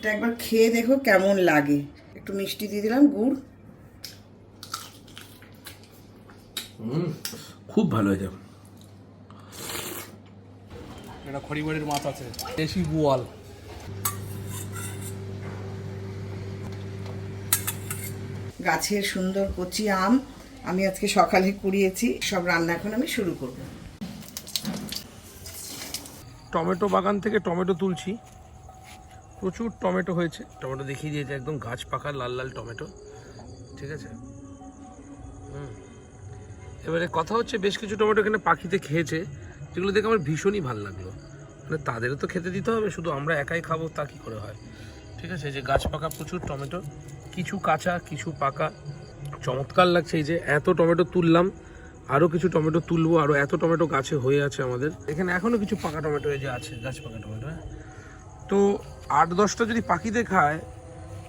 এটা একবার খেয়ে দেখো কেমন লাগে। একটু মিষ্টি দিয়ে দিলাম গুড়। খুব ভালো হয়েছে এটা খড়িবাড়ির মাছ আছে দেশি বোয়াল গাছের সুন্দর কচি আম আমি আজকে সকালে কুড়িয়েছি সব রান্না এখন আমি শুরু করব। টমেটো বাগান থেকে টমেটো তুলছি। প্রচুর টমেটো হয়েছে। টমেটো দেখিয়ে দিয়েছে, একদম গাছ পাকা লাল লাল টমেটো। ঠিক আছে? হুম। এবারে কথা হচ্ছে, বেশ কিছু টমেটো এখানে পাখিতে খেয়েছে, যেগুলো দেখে আমার ভীষণই ভালো লাগল। মানে তাদেরও তো খেতে দিতে হবে, শুধু আমরা একাই খাব, তা কি করে হয়? ঠিক আছে যে গাছ পাকা প্রচুর টমেটো, কিছু কাঁচা, কিছু পাকা। চমৎকার লাগছে এই যে, এত টমেটো তুললাম আরও কিছু টমেটো তুলবো আরও এত টমেটো গাছে হয়ে আছে আমাদের। এখানে এখনও কিছু পাকা টমেটো এই যে আছে, গাছ পাকা টমেটো হ্যাঁ? তো আট দশটা যদি পাখিতে খায়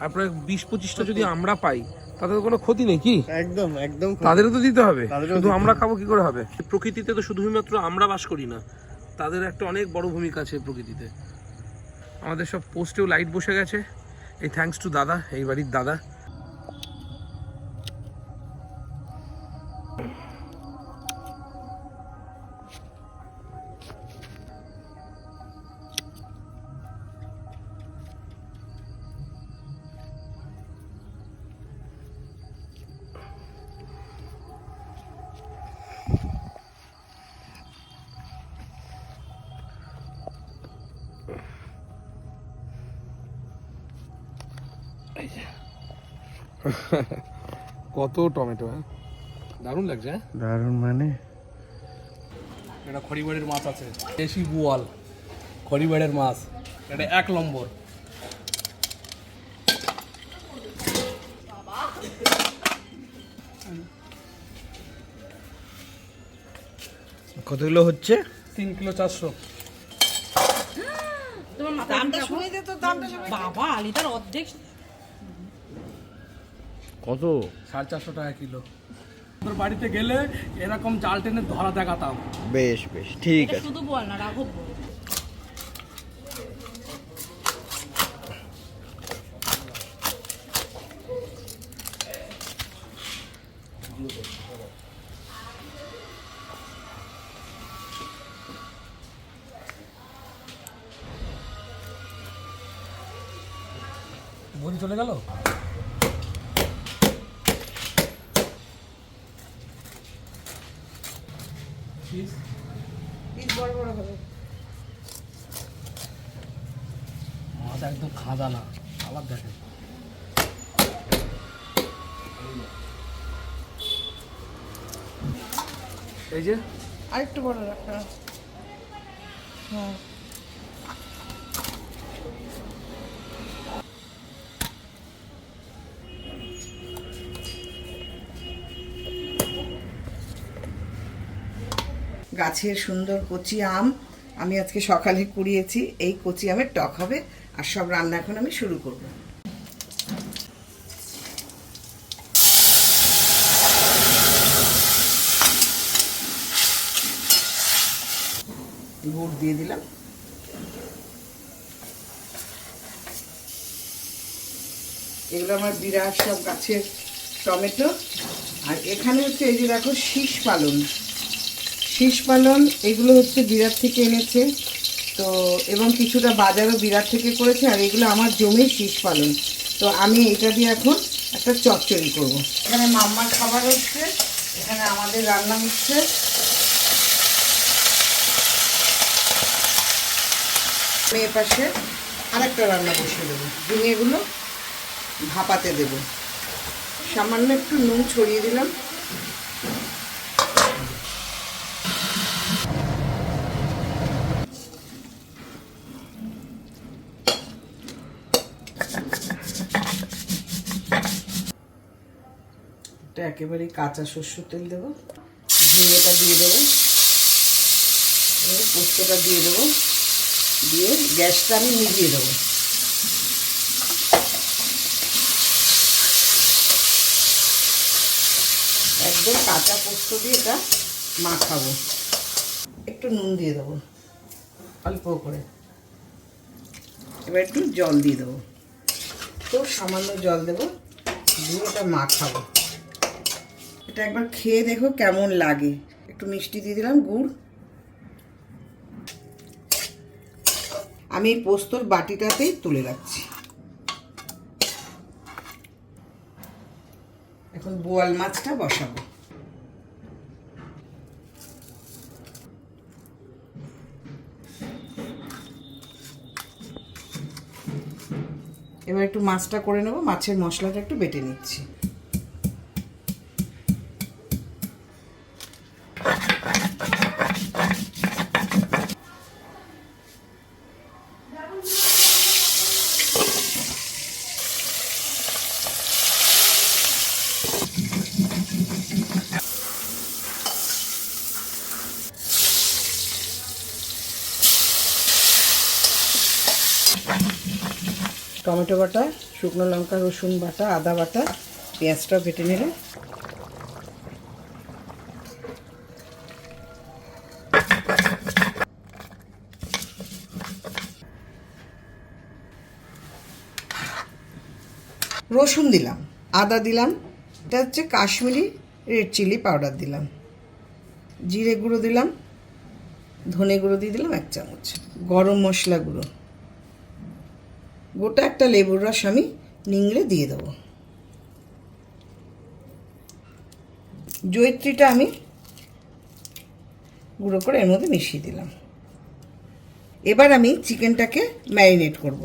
আপনার বিশ পঁচিশটা যদি আমরা পাই তাদের কোনো ক্ষতি নেই কি? একদম একদম তাদেরও তো দিতে হবে। শুধু আমরা খাব কি করে হবে? প্রকৃতিতে তো শুধুমাত্র আমরা বাস করি না। তাদের একটা অনেক বড় ভূমিকা আছে প্রকৃতিতে। আমাদের সব পোস্টেও লাইট বসে গেছে। এই থ্যাংকস টু দাদা এই বাড়ির দাদা। কত টমেটো হ্যাঁ। দারুণ লাগছে হ্যাঁ। দারুণ মানে? এটা খড়িবাড়ির মাছ আছে দেশি বোয়াল খড়িবাড়ির মাছ এটা এক নম্বর। কতগুলো হচ্ছে? তিন কিলো চারশো। তোমার দামটা শুনে দে তো দামটা বাবা আলিদার অর্ধেক। কত? সাড়ে চারশো টাকা কিলো। তোর বাড়িতে গেলে এরকম জাল টেনে ধরা দেখাতাম। বেশ বেশ ঠিক আছে। শুধু বল না রাঘব বল। চলে গেল পিস বড় বড় হবে খাদা না আবার দেখে এই যে? আরেকটু বড় রাখা। হ্যাঁ গাছের সুন্দর কচি আম আমি আজকে সকালে কুড়িয়েছি। এই কচি আমের টক হবে। আর সব রান্না এখন আমি শুরু করব। গুড় দিয়ে দিলাম। এগুলো আমার বিরাট সব গাছের টমেটো। আর এখানে হচ্ছে এই যে দেখো শীষ পালন। শীষ পালন, এগুলো হচ্ছে বিরাট থেকে এনেছে। তো, এবং কিছুটা বাজারও বিরাট থেকে করেছে, আর এগুলো আমার জমির শীষ পালন। তো আমি এটা দিয়ে এখন একটা চচ্চড়ি করব। এখানে মাম্মার খাবার হচ্ছে, এখানে আমাদের রান্না হচ্ছে। এ পাশে আরেকটা রান্না বসিয়ে দেবো। ঝিঙেগুলো ভাপাতে দেবো। সামান্য একটু নুন ছড়িয়ে দিলাম। এটা একেবারে কাঁচা শস্য তেল দেবো। ঝিঙেটা দিয়ে দেবো। পোস্তটা দিয়ে দেবো। দিয়ে গ্যাসটা আমি নিভিয়ে দেবো। একদম কাঁচা পোস্ত দিয়ে এটা মাখাবো। একটু নুন দিয়ে দেবো, অল্প করে। এবার একটু জল দিয়ে দেবো। অল্প সামান্য জল দেবো, দিয়ে ওটা মাখাবো। এটা একবার খেয়ে দেখো কেমন লাগে। একটু মিষ্টি দিয়ে দিলাম গুড়। আমি এই পোস্তর বাটিটাতেই তুলে রাখছি। এখন বোয়াল মাছটা বসাবো। এবার একটু মাছটা করে নেব, মাছের মশলাটা একটু বেটে নিচ্ছি। টমেটো বাটা, শুকনো লঙ্কা, রসুন বাটা, আদা বাটা পেঁয়াজটা বেটে নিলে রসুন দিলাম, আদা দিলাম, এটা হচ্ছে কাশ্মীরি রেড চিলি পাউডার দিলাম। জিরে গুঁড়ো দিলাম, ধনে গুঁড়ো দিয়ে দিলাম এক চামচ। গরম মশলা গুঁড়ো। গোটা একটা লেবুর রস আমি নিংড়ে দিয়ে দেবো। জৈত্রীটা আমি গুঁড়ো করে এর মধ্যে মিশিয়ে দিলাম। এবার আমি চিকেনটাকে ম্যারিনেট করব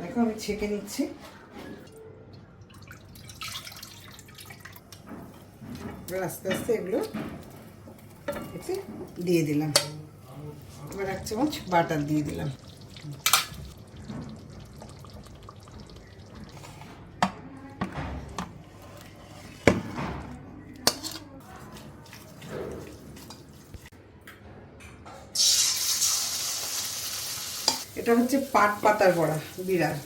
দেখো এবার আস্তে আস্তে এগুলো এতে দিয়ে দিলাম। এবার এক চামচ বাটার দিয়ে দিলাম। এটা হচ্ছে পাট পাতার বড়া, বিড়াল।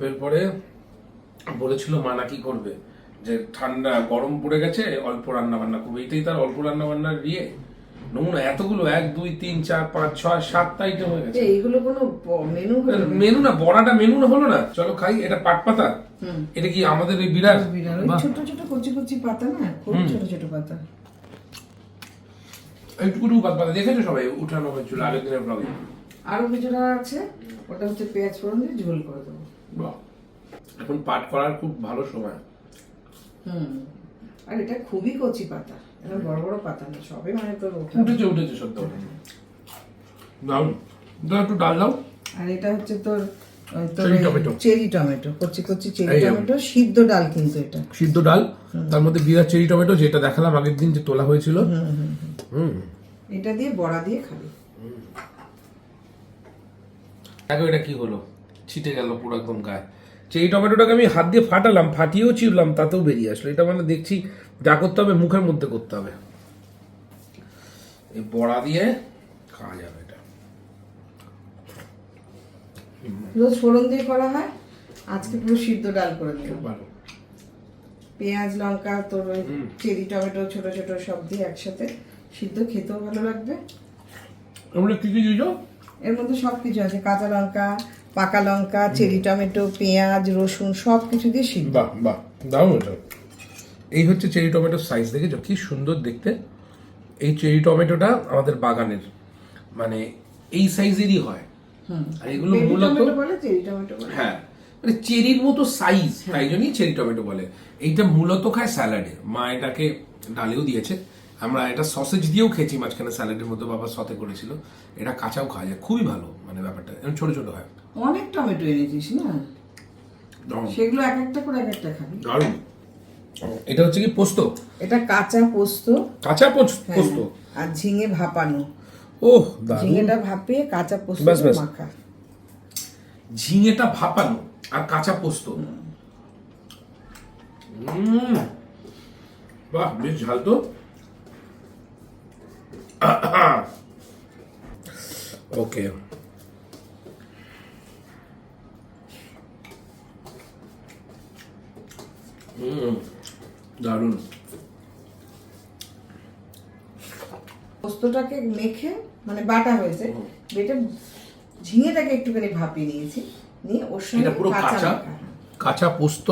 অল্পের পরে বলেছিল মা নাকি করবে? যে ঠান্ডা গরম পড়ে গেছে অল্প রান্না বান্না করবে। এটাই তার অল্প রান্না বান্নার ইয়ে। নমুনা এতগুলো এক দুই তিন চার পাঁচ ছয় সাতটা আইটেম হয়ে গেছে। এইগুলো কোনো মেনু মেনু না বড়াটা মেনু না হলো না। চলো খাই এটা পাট পাতা। এটা কি আমাদের ওই বিরাট ছোট ছোট কচি কচি পাতা না? খুব ছোট ছোট পাতা। এইটুকু পাত পাতা। দেখেছ সবাই? উঠানো হয়েছিল আগের দিনের ব্লগে আরও কিছুটা আছে? ওটা হচ্ছে পেঁয়াজ ফোড়ন দিয়ে ঝোল করে দেবো। বাহ। এখন পাট করার খুব ভালো সময়। হুম। আর এটা খুবই কচি পাতা। এটা বড় বড় পাতা না সবে মানে তোর ওঠা উঠেছে উঠেছে সত্য দাও। দাও একটু ডাল দাও। আর এটা হচ্ছে তোর চেরি টমেটো। চেরি টমেটো কচি কচি চেরি টমেটো সিদ্ধ ডাল কিন্তু এটা। সিদ্ধ ডাল তার মধ্যে বিরাট চেরি টমেটো যেটা দেখালাম আগের দিন যে তোলা হয়েছিল। হুম এটা দিয়ে বড়া দিয়ে খাবি। দেখো এটা কি হলো। ছিটে গেল পুরো একদম গায়ে। চেরি টমেটোটাকে আমি হাত দিয়ে ফাটালাম ফাটিয়েও চিরলাম তাতেও বেরিয়ে আসলো। এটা মানে দেখছি যা করতে হবে মুখের মধ্যে করতে হবে। এই বড়া দিয়ে খাওয়া যাবে এটা। রোজ ফোড়ন দিয়ে করা হয় আজকে পুরো সিদ্ধ ডাল করে দিলাম পেঁয়াজ লঙ্কা তোর চেরি টমেটো ছোট ছোট সব দিয়ে একসাথে সিদ্ধ খেতেও ভালো লাগবে। তোমরা কি কি দিয়েছ? এর মধ্যে সব কিছু আছে কাঁচা লঙ্কা পাকা লঙ্কা চেরি টমেটো পেঁয়াজ রসুন সব কিছু দিয়ে সিদ্ধ। বাহ বাহ দারুণ এটা। এই হচ্ছে চেরি টমেটোর সাইজ দেখেছ? কি সুন্দর দেখতে। এই চেরি টমেটোটা আমাদের বাগানের মানে এই সাইজেরই হয়। আর এগুলো মূলত বলে চেরি টমেটো বলে। হ্যাঁ মানে চেরির মতো সাইজ তাই জন্যই চেরি টমেটো বলে। এইটা মূলত খায় স্যালাডে। মা এটাকে ডালেও দিয়েছে। আমরা এটা সসেজ দিয়েও খেয়েছি মাঝখানে স্যালাডের মধ্যে বাবা সতে করেছিল। এটা কাঁচাও খাওয়া যায় খুবই ভালো মানে ব্যাপারটা এরকম ছোট ছোট হয়। অনেক টমেটো এনেছিস না? সেগুলো এক একটা করে এক একটা খাবি। দারুণ। এটা হচ্ছে কি পোস্ত? এটা কাঁচা পোস্ত। কাঁচা হ্যাঁ, পোস্ত? আর ঝিঙে ভাপানো। ওহ দারুণ। ঝিঙেটা ভাপিয়ে কাঁচা পোস্ত। মাখা। ঝিঙেটা ভাপানো আর কাঁচা পোস্ত। বাহ বেশ ঝাল তো। ওকে হুম দারুণ. পোস্তটাকে মেখে মানে বাটা হয়েছে বেটে ঝিঙেটাকে একটুখানি ভাপিয়ে নিয়েছি নিয়ে ওর সঙ্গে এটা পুরো কাঁচা কাঁচা পোস্ত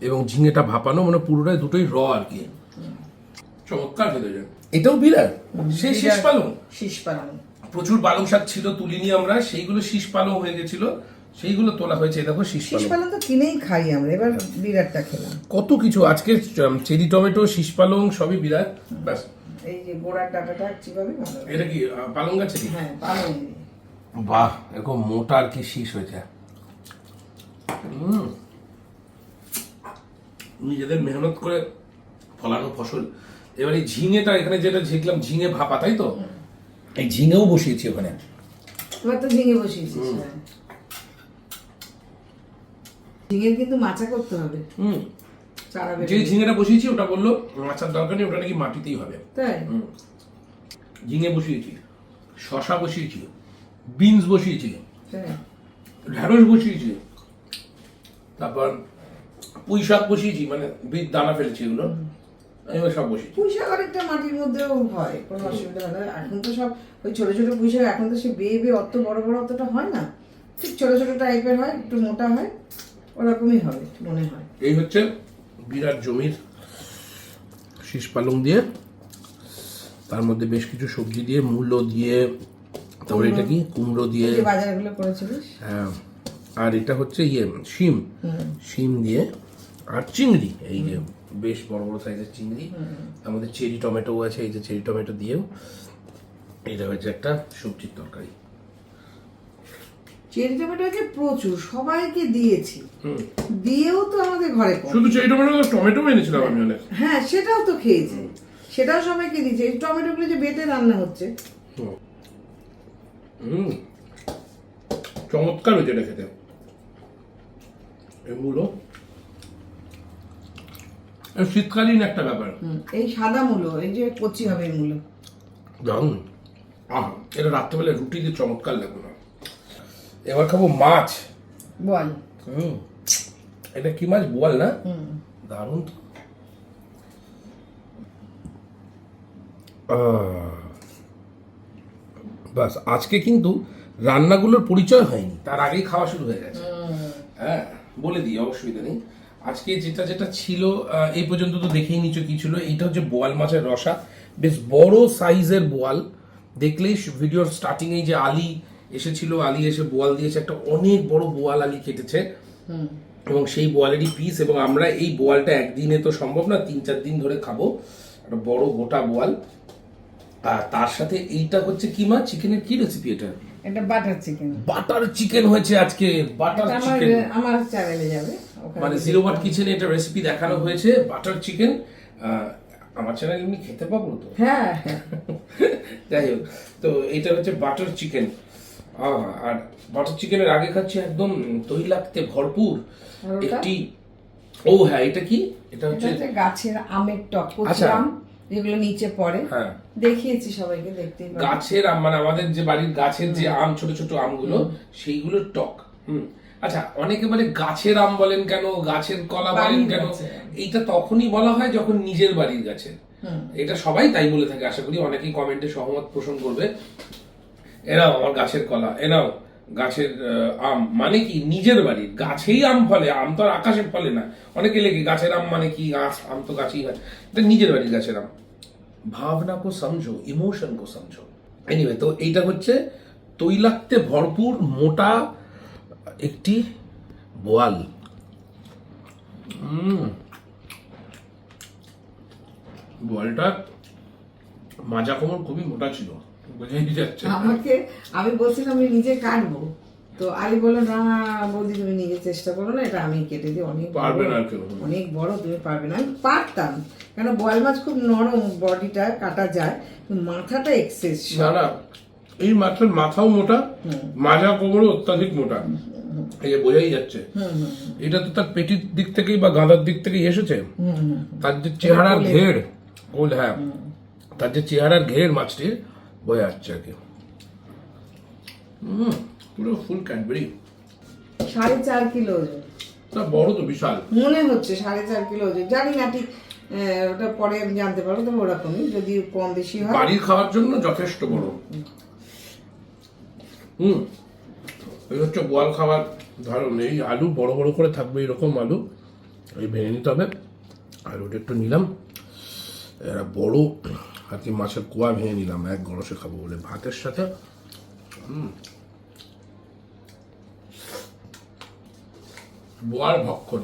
এবং ঝিঙেটা ভাপানো মানে পুরোটাই দুটোই র আর কি। চমৎকার যায়। এটাও বিরাট সে শেষ পালং। শীষ পালং। প্রচুর পালং শাক ছিল তুলিনি আমরা সেইগুলো শীষ পালং হয়ে গেছিল সেইগুলো তোলা হয়েছে দেখো শীষ শীষ পালং। তো কিনেই খাই আমরা এবার বিরাটটা খেলাম। কত কিছু আজকে চেরি টমেটো শীষ পালং সবই বিরাট ব্যাস। এই যে গোড়ার ডাটাটা ভালো এটা কি পালং গাছে হ্যাঁ পালং। বাহ এরকম মোটা আর কি শীষ হয়েছে। হুম। নিজেদের মেহনত করে ফলানো ফসল। এবার এই ঝিঙেটা এখানে যেটা দেখলাম ঝিঙে ভাপা তাই তো? এই ঝিঙেও বসিয়েছি ওখানে। এবার তো ঝিঙে বসিয়েছিস হ্যাঁ। ঝিঙের কিন্তু মাচা করতে হবে। হুম। যে ঝিঙেটা বসিয়েছি ওটা বলল মাছার দরকার নেই ওটা নাকি মাটিতেই হবে। তাই? ঝিঙে বসিয়েছি শশা বসিয়েছি বিনস বসিয়েছি তাই ঢেঁড়স বসিয়েছি তারপর পুঁই শাক বসিয়েছি মানে বীজ দানা ফেলেছি এগুলো। এবার সব বসিয়েছি পুঁই শাক অনেকটা মাটির মধ্যেও হয় কোনো অসুবিধা হয় না। এখন তো সব ওই ছোট ছোট পুঁই শাক এখন তো সে বেয়ে বেয়ে অত বড় বড় অতটা হয় না। ঠিক ছোট ছোট টাইপের হয় একটু মোটা হয় ওরকমই হবে মনে হয়। এই হচ্ছে বিরাট জমির শীষ পালং দিয়ে। তার মধ্যে বেশ কিছু সবজি দিয়ে মূলো দিয়ে তারপরে এটা কি কুমড়ো দিয়ে। বাজারগুলো করেছিলিস? হ্যাঁ আর এটা হচ্ছে ইয়ে শিম। শিম দিয়ে আর চিংড়ি এই যে বেশ বড় বড় সাইজের চিংড়ি। তার মধ্যে চেরি টমেটো আছে এই যে চেরি টমেটো দিয়েও এটা হচ্ছে একটা সবজির তরকারি। চেরি টমেটো হচ্ছে প্রচুর সবাইকে দিয়েছি। দিয়েও তো আমাদের ঘরে শুধু চেরি টমেটো টমেটো এনেছিলাম আমি অনেক। হ্যাঁ সেটাও তো খেয়েছে। সেটাও সবাইকে দিয়েছে। এই টমেটোগুলো যে বেটে রান্না হচ্ছে। হুম। চমৎকার হয়েছে এটা খেতে। এগুলো শীতকালীন একটা ব্যাপার। এই সাদা মূলো এই যে কচি হবে এই মূলো। দারুণ। আহ এটা রাত্রেবেলা রুটি দিয়ে চমৎকার লাগবে না। এবার খাব মাছ। বল হুম এটা কি মাছ? বল না? দারুণ তো। বাস আজকে কিন্তু রান্নাগুলোর পরিচয় হয়নি। তার আগেই খাওয়া শুরু হয়ে গেছে। হ্যাঁ বলে দিই অসুবিধা নেই। আজকে যেটা যেটা ছিল এই পর্যন্ত তো দেখেই নিচ্ছ কি ছিল। এইটা হচ্ছে বোয়াল মাছের রসা। বেশ বড় সাইজের বোয়াল। দেখলেই ভিডিওর স্টার্টিং এই যে আলী এসেছিল আলী এসে বোয়াল দিয়েছে। একটা অনেক বড় বোয়াল আলী কেটেছে। এবং সেই বোয়ালেরই পিস এবং আমরা এই বোয়ালটা একদিনে তো সম্ভব না তিন চার দিন ধরে খাব। একটা বড় গোটা বোয়াল। আর তার সাথে এইটা হচ্ছে কি মাছ চিকেনের কি রেসিপি এটা? এটা বাটার চিকেন বাটার চিকেন হয়েছে আজকে। বাটার চিকেন আমার চ্যানেলে যাবে। মানে জিরো ওয়াট কিচেনে এটা রেসিপি দেখানো হয়েছে বাটার চিকেন আমার চ্যানেল এমনি খেতে পাবো তো? হ্যাঁ। যাই হোক তো এটা হচ্ছে বাটার চিকেন আর বাটার চিকেনের আগে খাচ্ছি একদম তৈলাক্তে ভরপুর? একটি ও হ্যাঁ এটা কি? এটা হচ্ছে গাছের আমের টক আচ্ছা। আম যেগুলো নিচে পড়ে। হ্যাঁ। দেখিয়েছি সবাইকে দেখতেই পাবে। গাছের আম মানে আমাদের যে বাড়ির গাছের যে আম ছোট ছোট আমগুলো সেইগুলো টক হুম। আচ্ছা অনেকে বলে গাছের আম বলেন কেন গাছের কলা বলেন কেন? এইটা তখনই বলা হয় যখন নিজের বাড়ির গাছের এটা সবাই তাই বলে থাকে আশা করি অনেকেই কমেন্টে সহমত পোষণ করবে। এনাও আমার গাছের কলা এনাও গাছের আম। মানে কি? নিজের বাড়ির। গাছেই আম ফলে আম তো আর আকাশে ফলে না। অনেকে লেগে গাছের আম মানে কি? গাছ আম তো গাছেই হয়। এটা নিজের বাড়ির গাছের আম। ভাবনা কো সমঝো ইমোশন কো সমঝো। এনিওয়ে তো এইটা হচ্ছে তৈলাক্তে ভরপুর মোটা একটি বোয়াল। বোয়ালটা মাজা কোমর খুবই মোটা ছিল বোঝাই যাচ্ছে। আমাকে আমি বলছিলাম আমি নিজে কাটবো। তো আলী বলল না বৌদি তুমি নিজে চেষ্টা করো না এটা আমি কেটে দিই অনেক। পারবে না। অনেক বড় তুমি পারবে না। আমি পারতাম কেন বয়াল মাছ খুব নরম বডিটা কাটা যায় মাথাটা এক্সেস না না এই মাছের মাথাও মোটা মাজা কোমরও অত্যাধিক মোটা। এই যে বোঝাই যাচ্ছে। এটা তো তার পেটির দিক থেকেই বা গাঁদার দিক থেকেই এসেছে। তার যে চেহারার ঘের ওল হ্যাঁ। তার যে চেহারার ঘের মাছটির বোঝা যাচ্ছে আর কি। পুরো ফুল ক্যাডবেরি। সাড়ে চার কিলো ওজন। তা বড় তো বিশাল। মনে হচ্ছে সাড়ে চার কিলো ওজন। জানি না ঠিক ওটা পরে আমি জানতে পারব তবে ওরকমই যদি কম বেশি হয়। বাড়ির খাওয়ার জন্য যথেষ্ট বড়। হুম। এই হচ্ছে বোয়াল খাবার। ধরুন এই আলু বড় বড় করে থাকবে এরকম আলু। এই ভেঙে নিতে হবে। আলুটা একটু নিলাম। এরা বড় আর কি মাছের কোয়া ভেঙে নিলাম। এক গরসে খাব বলে ভাতের সাথে। বোয়াল ভক্ষণ।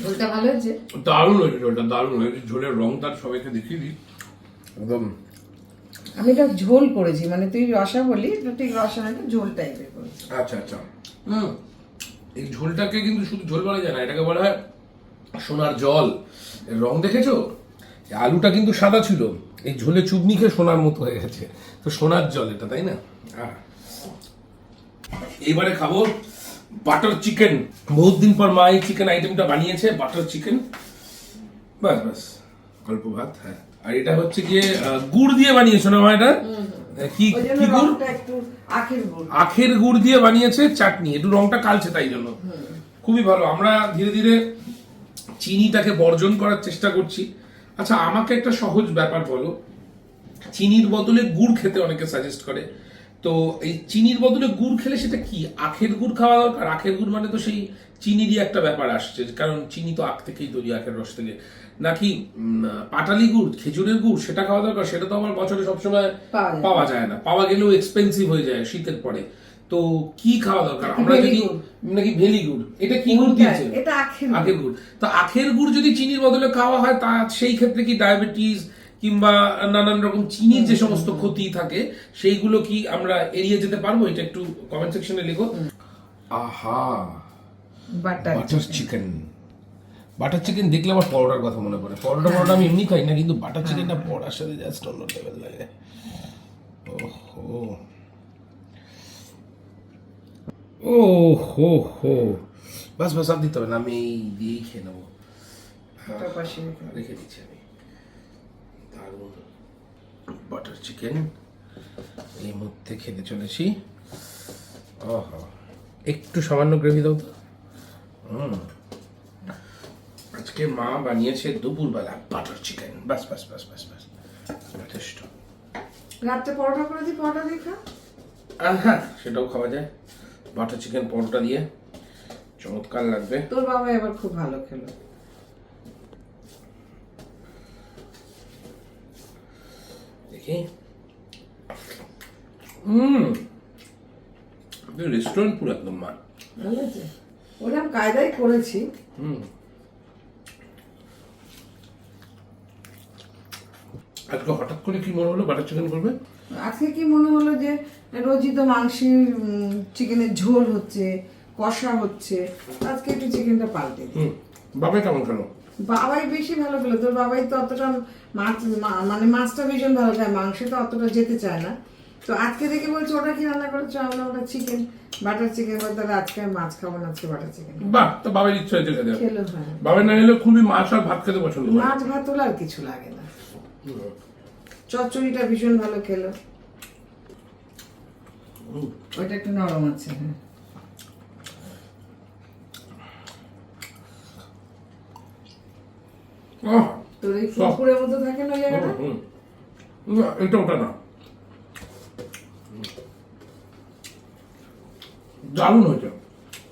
ঝোলটা ভালো হয়েছে? দারুণ হয়েছে ঝোলটা দারুণ হয়েছে। ঝোলের রং তার সবাইকে দেখিয়ে দিই। একদম আমি এটা ঝোল করেছি মানে তুই রসা বলি ঠিক রসা না ঝোল টাইপের করেছি। আচ্ছা আচ্ছা। হুম। এই ঝোলটাকে কিন্তু শুধু ঝোল বলা যায় না এটাকে বলা হয় সোনার জল। এর রং দেখেছ? আলুটা কিন্তু সাদা ছিল। এই ঝোলে চুবনি খেয়ে সোনার মতো হয়ে গেছে। তো সোনার জল এটা তাই না? আহ। এবারে খাব বাটার চিকেন বহুত দিন পর মা এই চিকেন আইটেমটা বানিয়েছে বাটার চিকেন বাস বাস। অল্প ভাত হ্যাঁ। আর এটা হচ্ছে গিয়ে গুড় দিয়ে বানিয়েছো না এটা? কি কি গুড়? আখের গুড়। দিয়ে বানিয়েছে চাটনি। একটু রংটা কালছে তাই জন্য। খুবই ভালো। আমরা ধীরে ধীরে চিনিটাকে বর্জন করার চেষ্টা করছি। আচ্ছা আমাকে একটা সহজ ব্যাপার বলো। চিনির বদলে গুড় খেতে অনেকে সাজেস্ট করে। তো এই চিনির বদলে গুড় খেলে সেটা কি? আখের গুড় খাওয়া দরকার? আখের গুড় মানে তো সেই চিনিরই একটা ব্যাপার আসছে। কারণ চিনি তো আখ থেকেই তৈরি আখের রস থেকে। নাকি পাটালি গুড় খেজুরের গুড় সেটা খাওয়া দরকার সেটা তো আমার বছরে সবসময় পাওয়া যায়। না। পাওয়া গেলেও এক্সপেন্সিভ হয়ে যায় শীতের পরে। তো কি খাওয়া দরকার? আমরা যদি নাকি ভেলি গুড়? এটা কি গুড় দিয়েছে এটা আখের গুড়। তো আখের গুড় যদি চিনির বদলে খাওয়া হয় তা সেই ক্ষেত্রে কি ডায়াবেটিস কিংবা নানান রকম চিনির যে সমস্ত ক্ষতি থাকে সেইগুলো কি আমরা এড়িয়ে যেতে পারব? এটা একটু কমেন্ট সেকশনে লিখো। আহা! বাটার চিকেন বাটার চিকেন দেখলে আমার পরোটার কথা মনে পড়ে। পরোটা পরোটা আমি এমনি খাই না কিন্তু বাটার চিকেনটা পরোটার সাথে জাস্ট অন্য লেভেল লাগে। ওহো। ও হো হো বাস বাস আর দিতে হবে না আমি এই দিয়েই খেয়ে নেব। রেখে। রেখে দিচ্ছি আমি। দারুণ। বাটার চিকেন এই মুহূর্তে খেতে চলেছি। ওহো। একটু সামান্য গ্রেভি দাও তো। হুম। আজকে মা বানিয়েছে দুপুরবেলা বাটার চিকেন। বাস বাস বাস বাস বাস। যথেষ্ট। রাত্রে পরোটা করে দিই পরোটা দিয়ে খা। হ্যাঁ সেটাও খাওয়া যায়। বাটার চিকেন পরোটা দিয়ে। চমৎকার লাগবে। তোর বাবা এবার খুব ভালো খেলো। দেখি। হুম। রেস্টুরেন্ট পুরো একদম মা। ভালো আছে ওরকম কায়দায় করেছি। হুম। আজকে হঠাৎ করে কি মনে হলো? বাটার চিকেন করবে? আজকে কি মনে হলো যে রোজই তো মাংসের চিকেনের ঝোল হচ্ছে কষা হচ্ছে আজকে একটু চিকেনটা পাল্টে দিই। হুম। বাবা কেমন খেলো? বাবাই বেশি ভালো খেলো। তোর বাবাই তো অতটা মাছ মানে মাছটা ভীষণ ভালো খায় মাংসটা অতটা যেতে চায় না। তো আজকে দেখে বলছে ওটা কি রান্না করেছ? আমরা ওটা চিকেন বাটার চিকেন বলতে আজকে মাছ খাব না আজকে বাটার চিকেন বাহ তো বাবার ইচ্ছা হয়েছে খেতে খেলো বাবার না নিলে খুবই মাছ আর ভাত খেতে পছন্দ মাছ ভাত হলে আর কিছু লাগে না। চচ্চড়িটা ভীষণ ভালো খেলো। ওইটা একটু নরম আছে হ্যাঁ। আহ, তোর এই কুকুরের মতো থাকে না জায়গাটা? হুম। না এটা ওটা না। দারুণ হয়েছে।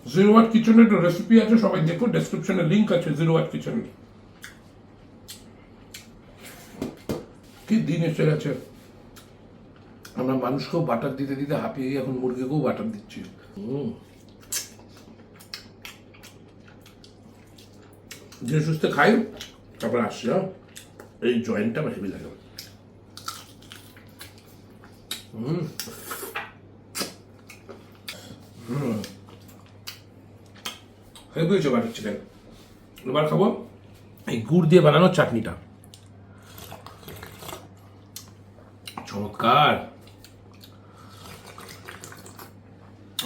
জিরো ওয়াট কিচেনের রেসিপি আছে সবাই দেখো ডেসক্রিপশনে লিঙ্ক আছে জিরো ওয়াট কিচেনের কি দিন এসে গেছে? আমরা মানুষকেও বাটার দিতে দিতে হাঁপিয়ে গিয়ে এখন মুরগিকেও বাটার দিচ্ছি। হুম। ধীরে সুস্থে খাই, তারপরে আসছি হ্যাঁ? এই জয়েন্টটা হেভি লাগে। হুম। হুম। হয়েছে বাটার চিকেন এবার খাব এই গুড় দিয়ে বানানো চাটনিটা। চমৎকার।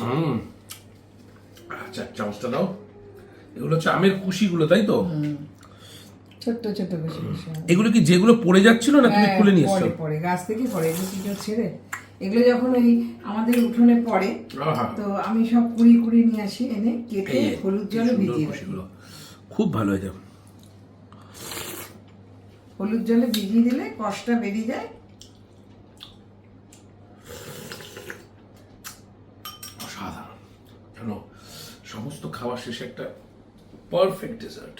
হুম। আচ্ছা চামচটা দাও। এগুলো হচ্ছে আমের কুশিগুলো তাই তো? বেশি এগুলো কি যেগুলো পড়ে যাচ্ছিল না তুমি হ্যাঁ, খুলে নিয়ে এসছো? পরে গাছ থেকে পরে এগুলো কি ছেড়ে? এগুলো যখন ওই আমাদের উঠোনে পড়ে তো আমি সব কুড়ি কুড়ি নিয়ে আসি এনে কেটে হলুদ জলে ভিজিয়ে কুশিগুলো। খুব ভালো হয়েছে। হলুদ জলে ভিজিয়ে দিলে কষটা বেরিয়ে যায় অসাধারণ জানো সমস্ত খাওয়া শেষে একটা পারফেক্ট ডেজার্ট